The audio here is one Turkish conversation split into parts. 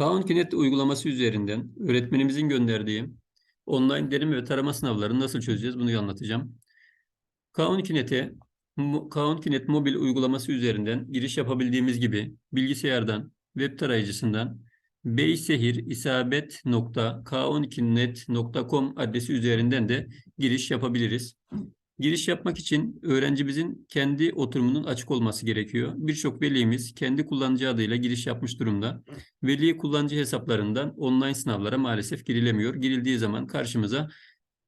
Kaunkinet uygulaması üzerinden öğretmenimizin gönderdiği online derim ve tarama sınavlarını nasıl çözeceğiz bunu anlatacağım. Kaunkinet'e Mo- Kaunkinet mobil uygulaması üzerinden giriş yapabildiğimiz gibi bilgisayardan, web tarayıcısından beysehirisabet.k12net.com adresi üzerinden de giriş yapabiliriz. Giriş yapmak için öğrencimizin kendi oturumunun açık olması gerekiyor. Birçok velimiz kendi kullanıcı adıyla giriş yapmış durumda. Veli kullanıcı hesaplarından online sınavlara maalesef girilemiyor. Girildiği zaman karşımıza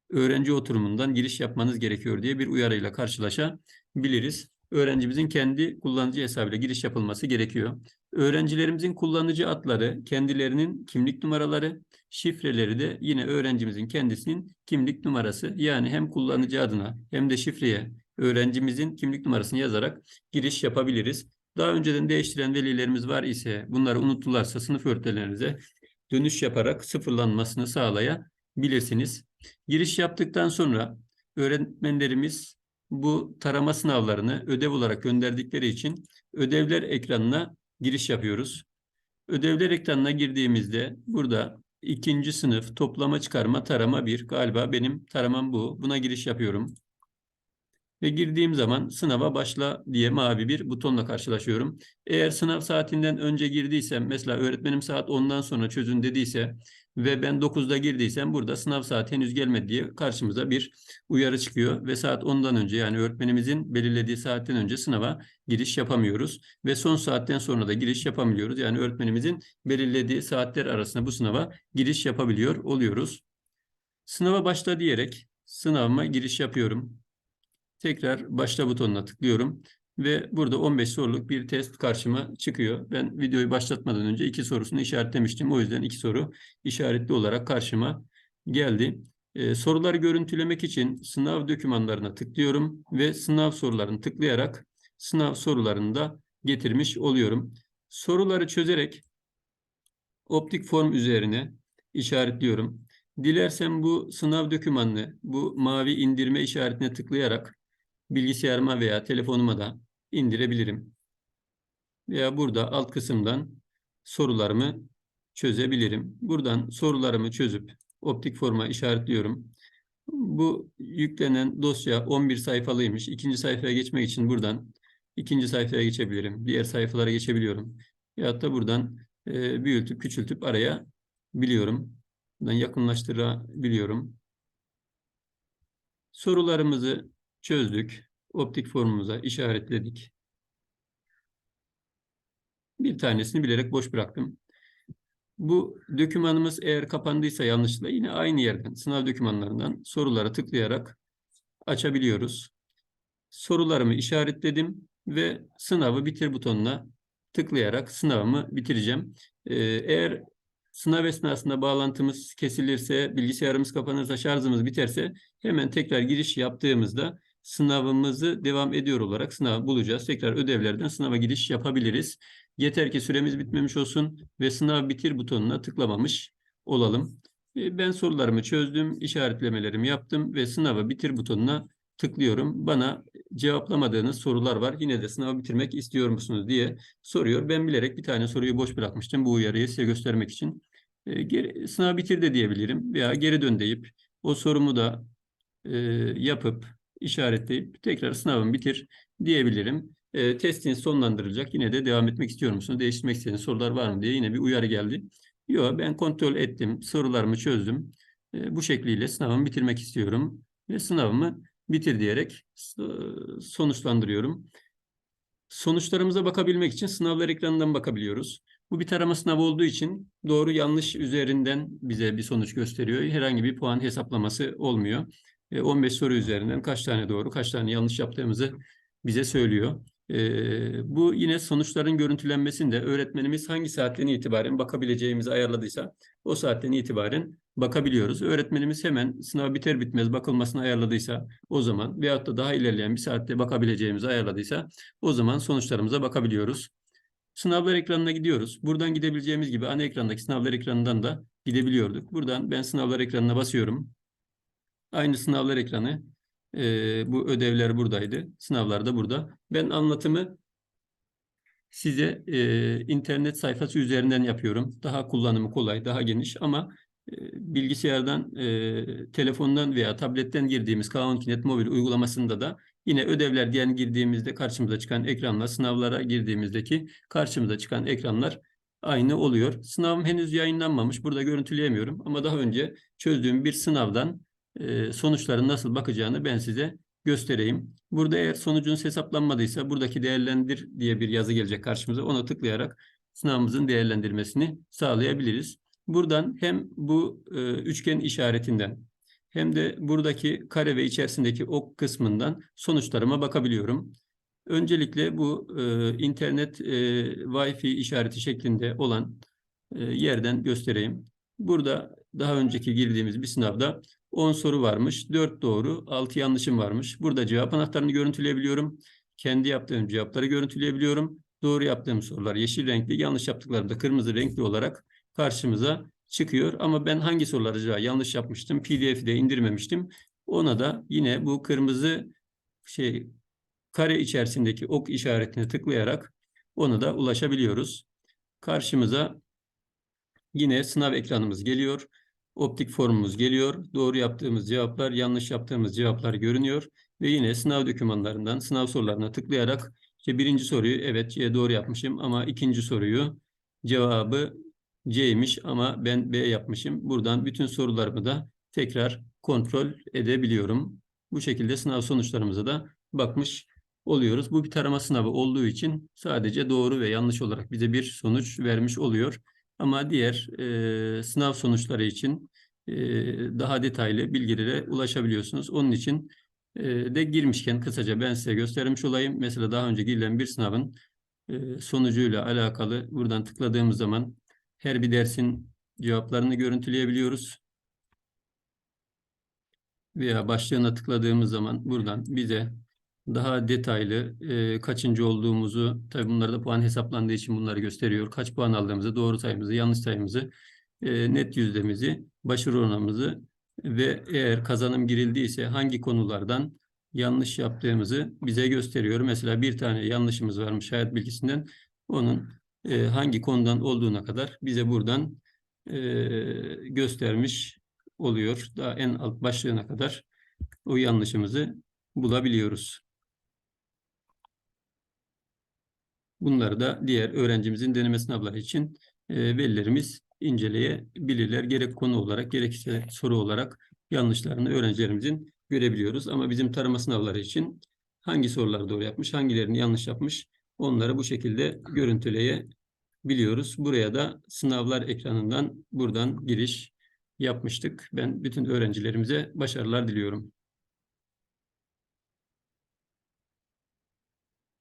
öğrenci oturumundan giriş yapmanız gerekiyor diye bir uyarıyla karşılaşabiliriz. Öğrencimizin kendi kullanıcı hesabıyla giriş yapılması gerekiyor. Öğrencilerimizin kullanıcı adları, kendilerinin kimlik numaraları, şifreleri de yine öğrencimizin kendisinin kimlik numarası. Yani hem kullanıcı adına hem de şifreye öğrencimizin kimlik numarasını yazarak giriş yapabiliriz. Daha önceden değiştiren velilerimiz var ise bunları unuttularsa sınıf öğretmenlerinize dönüş yaparak sıfırlanmasını sağlayabilirsiniz. Giriş yaptıktan sonra öğretmenlerimiz bu tarama sınavlarını ödev olarak gönderdikleri için ödevler ekranına giriş yapıyoruz. Ödevler ekranına girdiğimizde burada ikinci sınıf toplama çıkarma tarama bir galiba benim taramam bu. Buna giriş yapıyorum. Ve girdiğim zaman sınava başla diye mavi bir butonla karşılaşıyorum. Eğer sınav saatinden önce girdiysem mesela öğretmenim saat 10'dan sonra çözün dediyse ve ben 9'da girdiysem burada sınav saati henüz gelmedi diye karşımıza bir uyarı çıkıyor ve saat 10'dan önce yani öğretmenimizin belirlediği saatten önce sınava giriş yapamıyoruz ve son saatten sonra da giriş yapamıyoruz. Yani öğretmenimizin belirlediği saatler arasında bu sınava giriş yapabiliyor oluyoruz. Sınava başla diyerek sınavıma giriş yapıyorum. Tekrar başla butonuna tıklıyorum ve burada 15 soruluk bir test karşıma çıkıyor. Ben videoyu başlatmadan önce iki sorusunu işaretlemiştim. O yüzden iki soru işaretli olarak karşıma geldi. Ee, soruları görüntülemek için sınav dokümanlarına tıklıyorum ve sınav sorularını tıklayarak sınav sorularını da getirmiş oluyorum. Soruları çözerek optik form üzerine işaretliyorum. Dilersem bu sınav dokümanını bu mavi indirme işaretine tıklayarak bilgisayarıma veya telefonuma da indirebilirim. Veya burada alt kısımdan sorularımı çözebilirim. Buradan sorularımı çözüp optik forma işaretliyorum. Bu yüklenen dosya 11 sayfalıymış. İkinci sayfaya geçmek için buradan ikinci sayfaya geçebilirim. Diğer sayfalara geçebiliyorum. Ya da buradan e, büyütüp küçültüp araya biliyorum. Buradan yakınlaştırabiliyorum. Sorularımızı çözdük. Optik formumuza işaretledik. Bir tanesini bilerek boş bıraktım. Bu dokümanımız eğer kapandıysa yanlışlıkla yine aynı yerden sınav dokümanlarından sorulara tıklayarak açabiliyoruz. Sorularımı işaretledim ve sınavı bitir butonuna tıklayarak sınavımı bitireceğim. Ee, eğer sınav esnasında bağlantımız kesilirse, bilgisayarımız kapanırsa, şarjımız biterse hemen tekrar giriş yaptığımızda sınavımızı devam ediyor olarak sınav bulacağız. Tekrar ödevlerden sınava giriş yapabiliriz. Yeter ki süremiz bitmemiş olsun ve sınav bitir butonuna tıklamamış olalım. E, Ben sorularımı çözdüm, işaretlemelerimi yaptım ve sınavı bitir butonuna tıklıyorum. Bana cevaplamadığınız sorular var. Yine de sınavı bitirmek istiyor musunuz diye soruyor. Ben bilerek bir tane soruyu boş bırakmıştım bu uyarıyı size göstermek için. E, geri, sınav bitir de diyebilirim veya geri dön deyip o sorumu da e, yapıp işaretleyip tekrar sınavımı bitir diyebilirim. E, testiniz sonlandırılacak. Yine de devam etmek istiyor musunuz? Değiştirmek istediğiniz sorular var mı diye yine bir uyarı geldi. Yok ben kontrol ettim. Sorularımı çözdüm. E, bu şekliyle sınavımı bitirmek istiyorum. Ve sınavımı bitir diyerek sonuçlandırıyorum. Sonuçlarımıza bakabilmek için sınavlar ekranından bakabiliyoruz. Bu bir tarama sınavı olduğu için doğru yanlış üzerinden bize bir sonuç gösteriyor. Herhangi bir puan hesaplaması olmuyor. E, 15 soru üzerinden kaç tane doğru, kaç tane yanlış yaptığımızı bize söylüyor. E, bu yine sonuçların görüntülenmesinde öğretmenimiz hangi saatten itibaren bakabileceğimizi ayarladıysa o saatten itibaren bakabiliyoruz. Öğretmenimiz hemen sınav biter bitmez bakılmasını ayarladıysa o zaman veyahut da daha ilerleyen bir saatte bakabileceğimizi ayarladıysa o zaman sonuçlarımıza bakabiliyoruz. Sınavlar ekranına gidiyoruz. Buradan gidebileceğimiz gibi ana ekrandaki sınavlar ekranından da gidebiliyorduk. Buradan ben sınavlar ekranına basıyorum. Aynı sınavlar ekranı. Ee, bu ödevler buradaydı. Sınavlar da burada. Ben anlatımı size e, internet sayfası üzerinden yapıyorum. Daha kullanımı kolay, daha geniş ama e, bilgisayardan, e, telefondan veya tabletten girdiğimiz Kanunkinet mobil uygulamasında da yine ödevler diyen girdiğimizde karşımıza çıkan ekranla sınavlara girdiğimizdeki karşımıza çıkan ekranlar aynı oluyor. Sınavım henüz yayınlanmamış. Burada görüntüleyemiyorum ama daha önce çözdüğüm bir sınavdan e, sonuçların nasıl bakacağını ben size göstereyim. Burada eğer sonucunuz hesaplanmadıysa buradaki değerlendir diye bir yazı gelecek karşımıza. Ona tıklayarak sınavımızın değerlendirmesini sağlayabiliriz. Buradan hem bu e, üçgen işaretinden hem de buradaki kare ve içerisindeki ok kısmından sonuçlarıma bakabiliyorum. Öncelikle bu e, internet e, Wi-Fi işareti şeklinde olan e, yerden göstereyim. Burada daha önceki girdiğimiz bir sınavda 10 soru varmış. 4 doğru, 6 yanlışım varmış. Burada cevap anahtarını görüntüleyebiliyorum. Kendi yaptığım cevapları görüntüleyebiliyorum. Doğru yaptığım sorular yeşil renkli, yanlış yaptıklarım da kırmızı renkli olarak karşımıza çıkıyor. Ama ben hangi soruları acaba yanlış yapmıştım? PDF'i de indirmemiştim. Ona da yine bu kırmızı şey kare içerisindeki ok işaretine tıklayarak ona da ulaşabiliyoruz. Karşımıza yine sınav ekranımız geliyor. Optik formumuz geliyor. Doğru yaptığımız cevaplar, yanlış yaptığımız cevaplar görünüyor. Ve yine sınav dokümanlarından, sınav sorularına tıklayarak işte birinci soruyu evet doğru yapmışım ama ikinci soruyu cevabı C'ymiş ama ben B yapmışım. Buradan bütün sorularımı da tekrar kontrol edebiliyorum. Bu şekilde sınav sonuçlarımıza da bakmış oluyoruz. Bu bir tarama sınavı olduğu için sadece doğru ve yanlış olarak bize bir sonuç vermiş oluyor. Ama diğer e, sınav sonuçları için e, daha detaylı bilgilere ulaşabiliyorsunuz. Onun için e, de girmişken kısaca ben size göstermiş olayım. Mesela daha önce girilen bir sınavın e, sonucuyla alakalı buradan tıkladığımız zaman her bir dersin cevaplarını görüntüleyebiliyoruz. Veya başlığına tıkladığımız zaman buradan bize daha detaylı e, kaçıncı olduğumuzu, tabii bunlarda puan hesaplandığı için bunları gösteriyor. Kaç puan aldığımızı, doğru sayımızı, yanlış sayımızı, e, net yüzdemizi, başarı oranımızı ve eğer kazanım girildiyse hangi konulardan yanlış yaptığımızı bize gösteriyor. Mesela bir tane yanlışımız varmış hayat bilgisinden. Onun e, hangi konudan olduğuna kadar bize buradan e, göstermiş oluyor. Daha en alt başlığına kadar o yanlışımızı bulabiliyoruz. Bunları da diğer öğrencimizin deneme sınavları için e, velilerimiz inceleyebilirler. Gerek konu olarak gerekse soru olarak yanlışlarını öğrencilerimizin görebiliyoruz. Ama bizim tarama sınavları için hangi soruları doğru yapmış, hangilerini yanlış yapmış onları bu şekilde görüntüleyebiliyoruz. Buraya da sınavlar ekranından buradan giriş yapmıştık. Ben bütün öğrencilerimize başarılar diliyorum.